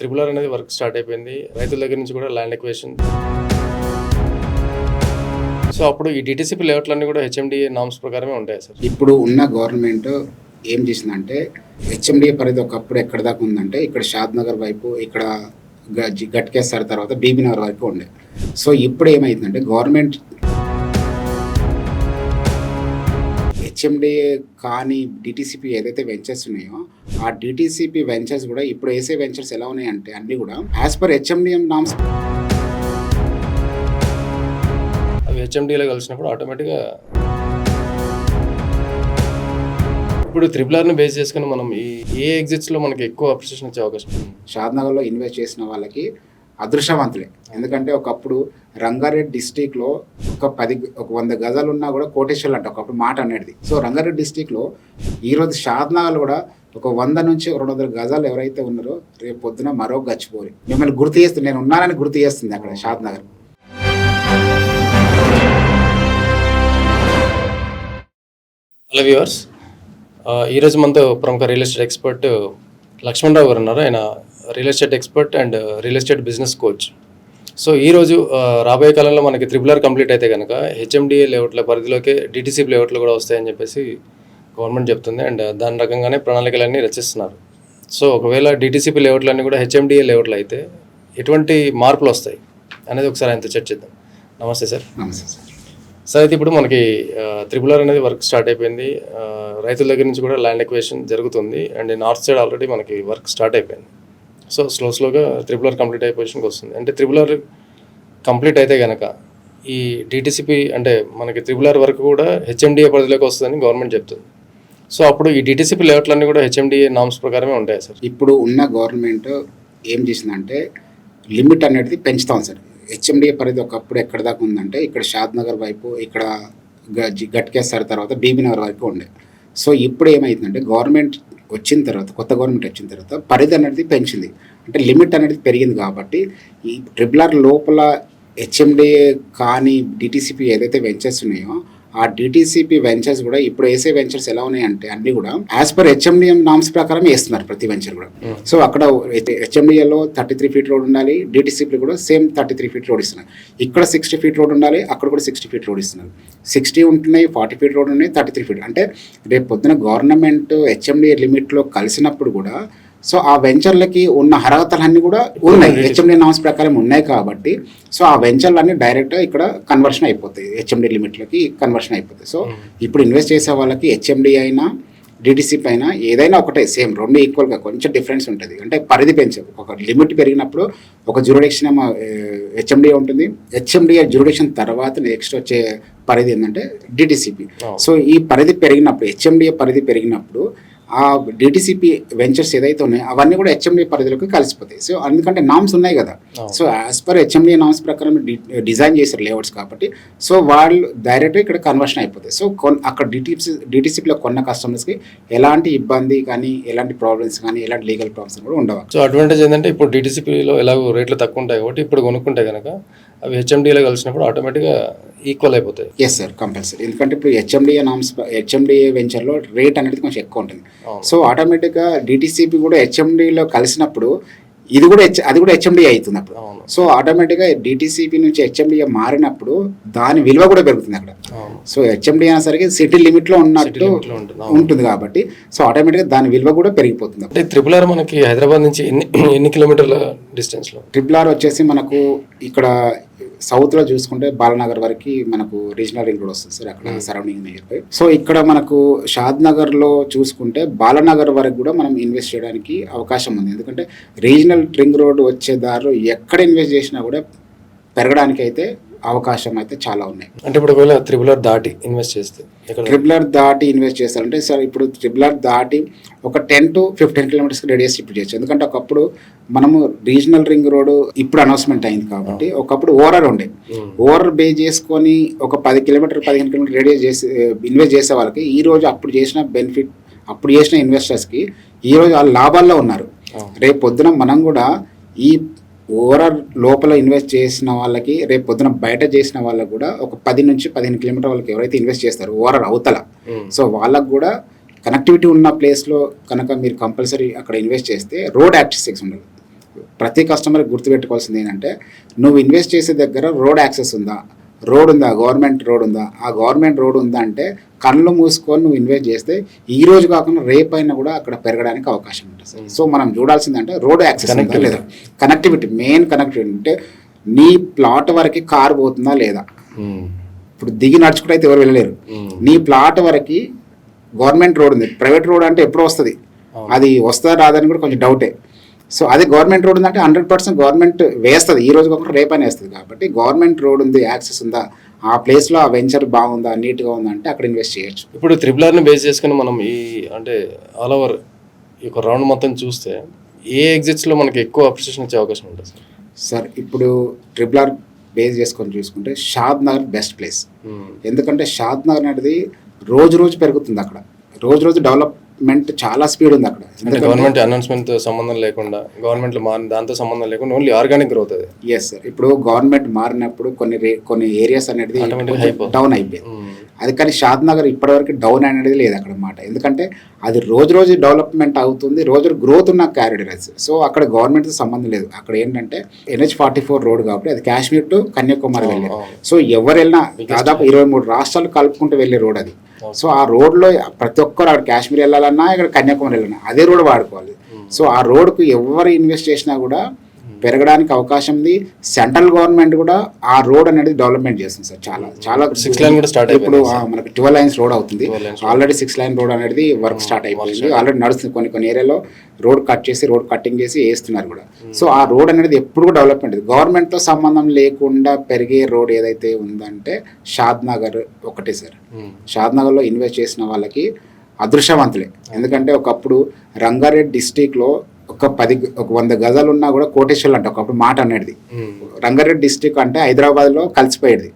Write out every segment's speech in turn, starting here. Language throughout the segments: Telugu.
త్రిపులర్ అనేది వర్క్ స్టార్ట్ అయిపోయింది. రైతుల దగ్గర నుంచి కూడా ల్యాండ్ ఎక్వేషన్ సో అప్పుడు ఈ డిటిసిపి లేఅవుట్లన్నీ కూడా హెచ్ఎండిఏ నామ్స్ ప్రకారమే ఉంటాయి సార్. ఇప్పుడు ఉన్న గవర్నమెంట్ ఏం చేసిందంటే హెచ్ఎండిఏ పరిధి ఒకప్పుడు ఎక్కడ దాకా ఉందంటే ఇక్కడ షాద్ నగర్ వైపు ఇక్కడ గట్కేస్తారు తర్వాత బీబీ నగర్ ఉండే. సో ఇప్పుడు ఏమైందంటే గవర్నమెంట్ హెచ్ఎండిఏ కానీ డిటీసీపీ ఏదైతే వెంచర్స్ ఉన్నాయో ఆ డిటీసీపీ వెంచర్స్ కూడా ఇప్పుడు వేసే వెంచర్స్ ఎలా ఉన్నాయంటే అన్ని కూడా యాజ్ పర్ హెచ్ఎండిఎం నామ్స్ అవి హెచ్ఎండిఏలో కలిసినప్పుడు ఆటోమేటిక్గా ఇప్పుడు త్రిపుల్ ఆర్ని బేస్ చేసుకుని మనం ఈ ఏ ఎగ్జిట్స్లో మనకి ఎక్కువ అప్రిషియేషన్ వచ్చే అవకాశం ఉంది? షాద్నగర్లో ఇన్వెస్ట్ చేసిన వాళ్ళకి అదృష్టవంతులే. ఎందుకంటే ఒకప్పుడు రంగారెడ్డి డిస్టిక్లో ఒక పది ఒక వంద గజాలు ఉన్నా కూడా కోటేశ్వర్లు అంట ఒకప్పుడు మాట అనేది. సో రంగారెడ్డి డిస్టిక్లో ఈరోజు షాద్నగర్ కూడా ఒక వంద నుంచి రెండు వందల గజాలు ఎవరైతే ఉన్నారో రేపు పొద్దున మరో గచ్చిపోరి మిమ్మల్ని గుర్తు చేస్తుంది నేను ఉన్నానని గుర్తు చేస్తుంది అక్కడ షాద్నగర్. హలో వ్యూవర్స్ ఈరోజు మనతో ప్రముఖ real estate expert Lakshman Rao గారు ఉన్నారు. ఆయన real estate expert and real estate business coach so ఈరోజు రాబోయే కాలంలో మనకి త్రిపుల్ ఆర్ కంప్లీట్ అయితే కనుక హెచ్ఎండిఏ లేఅవుట్ల పరిధిలోకి డిటీసీ లేఅవుట్లు కూడా వస్తాయని చెప్పేసి గవర్నమెంట్ చెప్తుంది. అండ్ దాని రకంగానే ప్రణాళికలన్నీ రచిస్తున్నారు. సో ఒకవేళ డిటీసీపీ లేఅవుట్లన్నీ కూడా హెచ్ఎండిఏ లేఅవుట్లు అయితే ఎటువంటి మార్పులు వస్తాయి అనేది ఒకసారి ఆయనతో చర్చిద్దాం నమస్తే సార్. నమస్తే సార్. సార్ అయితే ఇప్పుడు మనకి త్రిపుల్ ఆర్ అనేది వర్క్ స్టార్ట్ అయిపోయింది. రైతుల దగ్గర నుంచి కూడా ల్యాండ్ ఎక్వేషన్ జరుగుతుంది. అండ్ నార్త్ సైడ్ ఆల్రెడీ మనకి వర్క్ స్టార్ట్ అయిపోయింది. సో స్లో స్లోగా త్రిపుల్ ఆర్ కంప్లీట్ అయ్యే పొజిషన్కి వస్తుంది. అంటే త్రిపుల్ ఆర్ కంప్లీట్ అయితే కనుక ఈ డిటిసిపి అంటే మనకి త్రిపుల్ ఆర్ వరకు కూడా హెచ్ఎండిఏ పరిధిలోకి వస్తుందని గవర్నమెంట్ చెప్తుంది. సో అప్పుడు ఈ డిటిసిపి లేఅవుట్లన్నీ కూడా హెచ్ఎండిఏ నామ్స్ ప్రకారమే ఉంటాయి సార్. ఇప్పుడు ఉన్న గవర్నమెంట్ ఏం చేసిందంటే లిమిట్ అనేది పెంచుతాం సార్. హెచ్ఎండిఏ పరిధి ఒకప్పుడు ఎక్కడ దాకా ఉందంటే ఇక్కడ షాద్ నగర్ వైపు ఇక్కడ గ- తర్వాత బీబీ నగర్ ఉండే. సో ఇప్పుడు ఏమైతుందంటే గవర్నమెంట్ వచ్చిన తర్వాత కొత్త గవర్నమెంట్ వచ్చిన తర్వాత పరిధి అనేది పెంచింది. అంటే లిమిట్ అనేది పెరిగింది కాబట్టి ఈ ట్రిపుల్ ఆర్ లోపల హెచ్ఎండిఏ కానీ డిటీసీపీ ఏదైతే వెంచర్స్ ఉన్నాయో ఆ డిటీసీపీ వెంచర్స్ కూడా ఇప్పుడు వేసే వెంచర్స్ ఎలా ఉన్నాయంటే అన్ని కూడా యాజ్ పర్ హెచ్ఎండిఎం నామ్స్ ప్రకారం వేస్తున్నారు ప్రతి వెంచర్ కూడా. సో అక్కడ హెచ్ఎండిఏలో థర్టీ త్రీ ఫీట్ రోడ్ ఉండాలి డిటీసీపీ కూడా same thirty three feet road ఇస్తున్నారు. ఇక్కడ సిక్స్టీ ఫీట్ రోడ్ ఉండాలి అక్కడ కూడా సిక్స్టీ ఫీట్ రోడ్ ఇస్తున్నారు. సిక్స్టీ ఉంటున్నాయి ఫార్టీ ఫీట్ రోడ్ ఉన్నాయి థర్టీ త్రీ ఫీట్ అంటే రేపు పొద్దున గవర్నమెంట్ హెచ్ఎండిఏ లిమిట్లో కలిసినప్పుడు కూడా సో ఆ వెంచర్లకి ఉన్న అర్హతలన్నీ కూడా ఉన్నాయి. హెచ్ఎండి నామ్స్ ప్రకారం ఉన్నాయి కాబట్టి సో ఆ వెంచర్లన్నీ డైరెక్ట్గా ఇక్కడ కన్వర్షన్ అయిపోతాయి. హెచ్ఎండి లిమిట్లకి కన్వర్షన్ అయిపోతాయి. సో ఇప్పుడు ఇన్వెస్ట్ చేసే వాళ్ళకి హెచ్ఎండి అయినా డిటిసి పైన ఏదైనా ఒకటే సేమ్ రెండు ఈక్వల్గా కొంచెం డిఫరెన్స్ ఉంటుంది. అంటే పరిధి పెంచు ఒక లిమిట్ పెరిగినప్పుడు ఒక జ్యూరిడిక్షన్ ఏమో హెచ్ఎండిఏ ఉంటుంది. హెచ్ఎండిఏ జ్యూరిడిక్షన్ తర్వాత నెక్స్ట్ వచ్చే పరిధి ఏంటంటే డిటిసిపి Oh. సో ఈ పరిధి పెరిగినప్పుడు హెచ్ఎండిఏ పరిధి పెరిగినప్పుడు ఆ డిటిసిపి వెంచర్స్ ఏదైతే ఉన్నాయో అవన్నీ కూడా హెచ్ఎండి పరిధిలోకి కలిసిపోతాయి. సో ఎందుకంటే నామ్స్ ఉన్నాయి కదా. So as per HMD norms ప్రకారం డిజైన్ చేశారు లేఅవుట్స్ కాబట్టి సో వాళ్ళు డైరెక్ట్గా ఇక్కడ కన్వర్షన్ అయిపోతాయి. సో కొన్ అక్కడ డిటిసి డిటిసిపిలో కొన్న కస్టమర్స్కి ఎలాంటి ఇబ్బంది కానీ ఎలాంటి ప్రాబ్లమ్స్ కానీ ఎలాంటి లీగల్ ప్రాబ్లమ్స్ కూడా ఉండవు. సో అడ్వాంటేజ్ ఏంటంటే ఇప్పుడు డిటిసిపిలో ఎలాగో రేట్లు తక్కువ ఉంటాయి కాబట్టి ఇప్పుడు కొనుక్కుంటే కనుక అవి హెచ్ఎండిఏలో కలిసినప్పుడు ఆటోమేటిక్గా ఈక్వల్ అయిపోతాయి. ఎస్ సార్ కంపల్సరీ ఎందుకంటే ఇప్పుడు హెచ్ఎండిఏ నామ్స్ హెచ్ఎండిఏ వెంచర్లో రేట్ అనేది కొంచెం ఎక్కువ ఉంటుంది. సో ఆటోమేటిక్గా డిటిసిపి కూడా హెచ్ఎండిలో కలిసినప్పుడు ఇది కూడా హెచ్ అది కూడా హెచ్ఎండిఏ అవుతుంది అప్పుడు సో ఆటోమేటిక్గా డిటిసిపి నుంచి హెచ్ఎండిఏ మారినప్పుడు దాని విలువ కూడా పెరుగుతుంది అక్కడ. సో హెచ్ఎండి అనేసరికి సిటీ లిమిట్లో ఉన్నట్టు. ఉంటుంది. కాబట్టి సో ఆటోమేటిక్గా దాని విలువ కూడా పెరిగిపోతుంది అంటే త్రిపుల్ ఆర్ మనకి హైదరాబాద్ నుంచి ఎన్ని ఎన్ని కిలోమీటర్ల డిస్టెన్స్లో? ట్రిపుల్ ఆర్ వచ్చేసి మనకు ఇక్కడ సౌత్లో చూసుకుంటే బాలనగర్ వరకు మనకు రీజనల్ రింగ్ రోడ్ వస్తుంది సార్ అక్కడ సరౌండింగ్ నియర్ బై సో ఇక్కడ మనకు షాద్ నగర్లో చూసుకుంటే బాలనగర్ వరకు కూడా మనం ఇన్వెస్ట్ చేయడానికి అవకాశం ఉంది. ఎందుకంటే రీజనల్ రింగ్ రోడ్ వచ్చే దారిలో ఎక్కడ ఇన్వెస్ట్ చేసినా కూడా పెరగడానికి అయితే అవకాశం అయితే చాలా ఉన్నాయి. అంటే ఇప్పుడు ఒకవేళ త్రిపుల్ ఆర్ దాటి ఇన్వెస్ట్ చేస్తే ట్రిపులర్ దాటి ఇన్వెస్ట్ చేస్తారంటే సార్ ఇప్పుడు ట్రిపులర్ దాటి ఒక ten to fifteen kilometres radius ఇప్పుడు చేయొచ్చు. ఎందుకంటే ఒకప్పుడు మనము రీజనల్ రింగ్ రోడ్ ఇప్పుడు అనౌన్స్మెంట్ అయింది కాబట్టి ఒకప్పుడు ఓవర్ ఉండే. ఓవర్ బే చేసుకొని ఒక పది కిలోమీటర్ పదిహేను కిలోమీటర్ రేడియస్ చేసి ఇన్వెస్ట్ చేసే వాళ్ళకి ఈ రోజు అప్పుడు చేసిన బెనిఫిట్ అప్పుడు చేసిన ఇన్వెస్టర్స్కి ఈ రోజు వాళ్ళు లాభాల్లో ఉన్నారు. రేపు పొద్దున మనం కూడా ఈ ఓవరాల్ లోపల ఇన్వెస్ట్ చేసిన వాళ్ళకి రేపు పొద్దున బయట చేసిన వాళ్ళకి కూడా ఒక పది నుంచి పదిహేను కిలోమీటర్ వాళ్ళకి ఎవరైతే ఇన్వెస్ట్ చేస్తారో ఓవరాల్ అవతల. ఉమ్. సో వాళ్ళకు కూడా కనెక్టివిటీ ఉన్న ప్లేస్లో కనుక మీరు కంపల్సరీ అక్కడ ఇన్వెస్ట్ చేస్తే రోడ్ యాక్టిస్టిక్స్ ఉండదు ప్రతి కస్టమర్ గుర్తుపెట్టుకోవాల్సింది ఏంటంటే నువ్వు ఇన్వెస్ట్ చేసే దగ్గర రోడ్ యాక్సెస్ ఉందా? రోడ్ ఉందా గవర్నమెంట్ రోడ్ ఉందా ఆ గవర్నమెంట్ రోడ్ ఉందా అంటే కళ్ళు మూసుకొని నువ్వు ఇన్వెస్ట్ చేస్తే ఈ రోజు కాకుండా రేపు అయినా కూడా అక్కడ పెరగడానికి అవకాశం ఉంటుంది సార్. సో మనం చూడాల్సిందంటే రోడ్ యాక్సెస్. లేదా? కనెక్టివిటీ మెయిన్ కనెక్టివిటీ అంటే నీ ప్లాట్ వరకు కార్ పోతుందా లేదా? మ్మ్. ఇప్పుడు దిగి నడుచుకుంటే అయితే ఎవరు వెళ్ళలేరు. మ్మ్. నీ ప్లాట్ వరకు గవర్నమెంట్ రోడ్ ఉంది. ప్రైవేట్ రోడ్ అంటే ఎప్పుడు వస్తుంది. అది వస్తుందా రాదని కూడా కొంచెం డౌటే. సో అదే గవర్నమెంట్ రోడ్ ఉందంటే హండ్రెడ్ పర్సెంట్ గవర్నమెంట్ వేస్తుంది. ఈ రోజు కాకుండా రేపని వేస్తుంది కాబట్టి గవర్నమెంట్ రోడ్ ఉంది యాక్సెస్ ఉందా ఆ ప్లేస్లో ఆ వెంచర్ బాగుందా నీట్గా ఉందా అంటే అక్కడ ఇన్వెస్ట్ చేయొచ్చు. ఇప్పుడు త్రిబుల్ ఆర్ని బేస్ చేసుకుని మనం ఈ అంటే ఆల్ ఓవర్ ఈ యొక్క రౌండ్ మొత్తం చూస్తే ఏ ఎగ్జిట్స్లో మనకి ఎక్కువ అప్రిషియేషన్ వచ్చే అవకాశం ఉంటుంది సార్? సార్ ఇప్పుడు ట్రిపుల్ ఆర్ బేస్ చేసుకొని చూసుకుంటే షాద్ నగర్ బెస్ట్ ప్లేస్. ఎందుకంటే షాద్ నగర్ అనేది రోజు రోజు పెరుగుతుంది అక్కడ. రోజు రోజు డెవలప్మెంట్ చాలా స్పీడ్ ఉంది అక్కడ గవర్నమెంట్ అనౌన్స్మెంట్ సంబంధం లేకుండా గవర్నమెంట్ మారిన దాంతో సంబంధం లేకుండా ఓన్లీ ఆర్గానిక్ గ్రోత్ అది ఎస్ సార్ ఇప్పుడు గవర్నమెంట్ మారినప్పుడు కొన్ని కొన్ని ఏరియాస్ అనేది. డౌన్ అయిపోయింది మ్మ్. అది కానీ షాద్ నగర్ ఇప్పటివరకు డౌన్ అనేది లేదు అక్కడ మాట. ఎందుకంటే అది రోజు రోజు డెవలప్మెంట్ అవుతుంది రోజు గ్రోత్ ఉన్న క్యారిడర్ సో అక్కడ గవర్నమెంట్తో సంబంధం లేదు. అక్కడ ఏంటంటే ఎన్హెచ్ ఫార్టీ ఫోర్ రోడ్ కాబట్టి అది కాశ్మీర్ టు కన్యాకుమారి అవును. సో ఎవరు వెళ్ళినా దాదాపు ఇరవై మూడు రాష్ట్రాలు కలుపుకుంటూ వెళ్ళే రోడ్ అది. సో ఆ రోడ్లో ప్రతి ఒక్కరు అక్కడ కాశ్మీర్ వెళ్ళాలన్నా ఇక్కడ కన్యాకుమారి వెళ్ళాలన్నా అదే రోడ్ వాడుకోవాలి. సో ఆ రోడ్కు ఎవరు ఇన్వెస్ట్ చేసినా కూడా పెరగడానికి అవకాశం ఉంది. సెంట్రల్ గవర్నమెంట్ కూడా ఆ రోడ్ అనేది డెవలప్మెంట్ చేస్తుంది సార్. చాలా చాలా Six lane కూడా start ఇప్పుడు మనకి ట్వెల్వ్ లైన్స్ రోడ్ అవుతుంది. 12 lanes already six lane road అనేది వర్క్ స్టార్ట్ అయిపోయింది. ఆల్రెడీ నడుస్తుంది కొన్ని కొన్ని ఏరియాలో. రోడ్ కట్ చేసి రోడ్ కటింగ్ చేసి వేస్తున్నారు కూడా. సో ఆ రోడ్ అనేది ఎప్పుడు కూడా డెవలప్మెంట్ గవర్నమెంట్తో సంబంధం లేకుండా పెరిగే రోడ్ ఏదైతే ఉందంటే షాద్ నగర్ ఒకటే సార్. మ్మ్. షాద్ నగర్లో ఇన్వెస్ట్ చేసిన వాళ్ళకి అదృష్టవంతులే. ఎందుకంటే ఒకప్పుడు రంగారెడ్డి డిస్టిక్లో ఒక పది ఒక వంద గజాలు ఉన్నా కూడా కోటేశ్వర్లు అంట ఒకప్పుడు మాట అనేది. రంగారెడ్డి డిస్టిక్ అంటే హైదరాబాద్లో కలిసిపోయేది.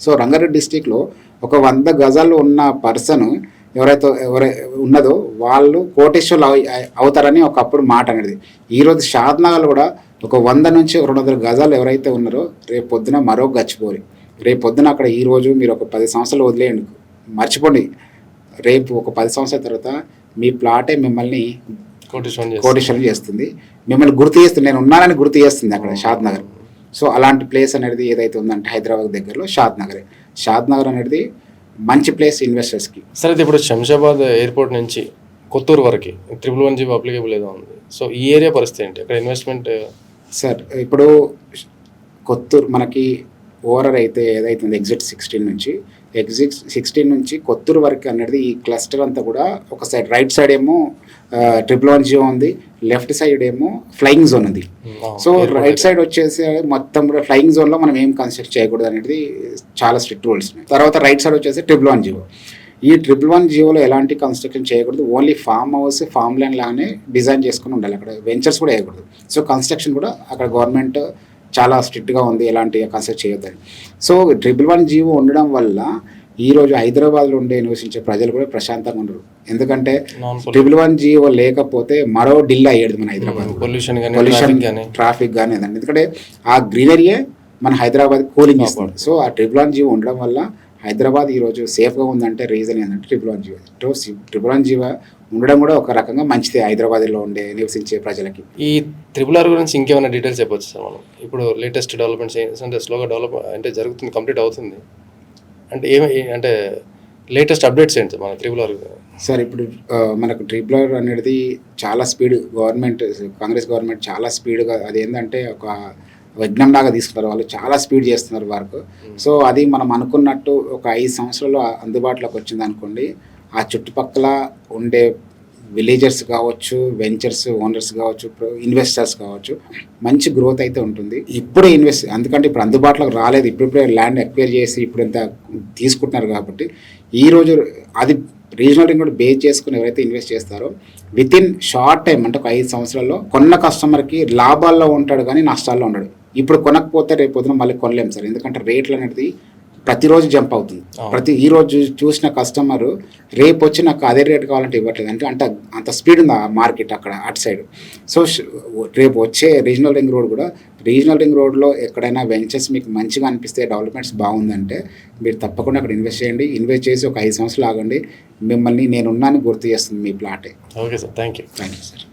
సో రంగారెడ్డి డిస్టిక్లో ఒక వంద గజాలు ఉన్న పర్సన్ ఎవరైతే ఎవరై ఉన్నదో వాళ్ళు కోటేశ్వర్లు అవ- అవుతారని ఒకప్పుడు మాట అనేది ఈరోజు షాద్నగర్ కూడా ఒక వంద నుంచి రెండు వందల గజాలు ఎవరైతే ఉన్నారో రేపు పొద్దున మరో గచ్చిపోరి రేపు పొద్దున అక్కడ ఈ రోజు మీరు ఒక పది సంవత్సరాలు వదిలేయండి. మర్చిపోండి. రేపు ఒక పది సంవత్సరాల తర్వాత మీ ప్లాటే మిమ్మల్ని కోటేశ్వరం చేస్తుంది. మిమ్మల్ని గుర్తు చేస్తుంది. నేను ఉన్నానని గుర్తు చేస్తుంది అక్కడ షాద్ నగర్. సో అలాంటి ప్లేస్ అనేది ఏదైతే ఉందంటే హైదరాబాద్ దగ్గరలో షాద్ నగరే. షాద్ నగర్ అనేది మంచి ప్లేస్ ఇన్వెస్టర్స్కి. సరే ఇప్పుడు శంషాబాద్ ఎయిర్పోర్ట్ నుంచి కొత్తూరు వరకు. ట్రిపుల్ వన్ జీబీ అప్లికేబుల్ ఏదో ఉంది. సో ఈ ఏరియా పరిస్థితి ఏంటి? అక్కడ ఇన్వెస్ట్మెంట్ సార్ ఇప్పుడు కొత్తూరు మనకి ఓవరాల్ అయితే ఏదైతే ఉంది ఎగ్జిట్ సిక్స్టీన్ నుంచి ఎగ్జిట్ సిక్స్టీన్ నుంచి కొత్తూరు వరకు అనేది ఈ క్లస్టర్ అంతా కూడా ఒక సైడ్ రైట్ సైడ్ ఏమో ట్రిపుల్ వన్ జియో ఉంది. లెఫ్ట్ సైడ్ ఏమో ఫ్లయింగ్ జోన్ ఉంది. సో రైట్ సైడ్ వచ్చేసి మొత్తం కూడా ఫ్లయింగ్ జోన్లో మనం ఏం కన్స్ట్రక్ట్ చేయకూడదు అనేది చాలా స్ట్రిక్ట్ రూల్స్ ఉన్నాయి. తర్వాత రైట్ సైడ్ వచ్చేసి ట్రిపుల్ వన్ జియో. ఈ ట్రిపుల్ వన్ జియోలో ఎలాంటి కన్స్ట్రక్షన్ చేయకూడదు. Only farm house farm land లాగానే డిజైన్ చేసుకుని ఉండాలి. అక్కడ వెంచర్స్ కూడా వేయకూడదు. సో కన్స్ట్రక్షన్ కూడా అక్కడ గవర్నమెంట్ చాలా స్ట్రిక్ట్గా ఉంది. ఎలాంటి కన్స్ట్రక్ట్ చేయొద్దని. సో ట్రిపుల్ వన్ జియో ఉండడం వల్ల ఈ రోజు హైదరాబాద్లో ఉండే నివసించే ప్రజలు కూడా ప్రశాంతంగా ఉండరు. ఎందుకంటే ట్రిపుల్ వన్ జియో లేకపోతే మరో ఢిల్లీ అయ్యేది మన హైదరాబాద్ పొల్యూషన్ పొల్యూషన్ ట్రాఫిక్ కానీ ఎందుకంటే ఆ గ్రీనరీయే మన హైదరాబాద్ కూలింగ్ ఇస్తుంది సో ఆ ట్రిపుల్ వన్ జీవో ఉండడం వల్ల హైదరాబాద్ ఈరోజు సేఫ్గా ఉందంటే రీజన్ ఏంటంటే triple one GO triple one GO ఉండడం కూడా ఒక రకంగా మంచిదే హైదరాబాద్లో ఉండే నివసించే ప్రజలకి. ఈ త్రిపుల్ ఆర్ గురించి ఇంకేమైనా డీటెయిల్స్ చెప్పొచ్చు సార్ మనం? ఇప్పుడు లేటెస్ట్ డెవలప్మెంట్స్ అంటే స్లోగా డెవలప్ అంటే జరుగుతుంది కంప్లీట్ అవుతుంది. అంటే ఏమి అంటే లేటెస్ట్ అప్డేట్స్ ఏంటి మన త్రిపుల్ ఆర్ సార్ ఇప్పుడు మనకు ట్రిపులర్ అనేది చాలా స్పీడ్ గవర్నమెంట్ కాంగ్రెస్ గవర్నమెంట్ చాలా స్పీడ్గా అది ఏంటంటే ఒక యజ్ఞం లాగా తీసుకున్నారు వాళ్ళు చాలా స్పీడ్ చేస్తున్నారు వర్క్. సో అది మనం అనుకున్నట్టు ఒక ఐదు సంవత్సరాలు అందుబాటులోకి వచ్చింది అనుకోండి ఆ చుట్టుపక్కల ఉండే విలేజర్స్ కావచ్చు వెంచర్స్ ఓనర్స్ కావచ్చు ఇన్వెస్టర్స్ కావచ్చు మంచి గ్రోత్ అయితే ఉంటుంది. ఇప్పుడే ఇన్వెస్ట్ ఎందుకంటే ఇప్పుడు అందుబాటులోకి రాలేదు. ఇప్పుడిప్పుడే ల్యాండ్ ఎక్వైర్ చేసి ఇప్పుడు ఇంత తీసుకుంటున్నారు కాబట్టి ఈ రోజు అది రీజనల్ రింగ్ కూడా బేస్ చేసుకుని ఎవరైతే ఇన్వెస్ట్ చేస్తారో విత్ ఇన్ షార్ట్ టైం అంటే ఒక ఐదు సంవత్సరాల్లో కొన్న కస్టమర్కి లాభాల్లో ఉంటాడు కానీ నష్టాల్లో ఉండడు. ఇప్పుడు కొనకపోతే రేపు పొద్దున మళ్ళీ కొనలేము సార్. ఎందుకంటే రేట్లు అనేది ప్రతిరోజు జంప్ అవుతుంది. ప్రతి ఈ రోజు చూసిన కస్టమర్ రేపు వచ్చి నాకు అదే రేట్ కావాలంటే ఇవ్వట్లేదు. అంటే అంత అంత స్పీడ్ ఉంది ఆ మార్కెట్ అక్కడ అటు సైడ్ సో రేపు వచ్చే రీజనల్ రింగ్ రోడ్ కూడా రీజనల్ రింగ్ రోడ్లో ఎక్కడైనా వెంచర్స్ మీకు మంచిగా అనిపిస్తే డెవలప్మెంట్స్ బాగుందంటే మీరు తప్పకుండా అక్కడ ఇన్వెస్ట్ చేయండి. ఇన్వెస్ట్ చేసి ఒక ఐదు సంవత్సరాలు ఆగండి. మిమ్మల్ని నేనున్నాను గుర్తు చేస్తుంది మీ ప్లాటే okay sir thank you thank you sir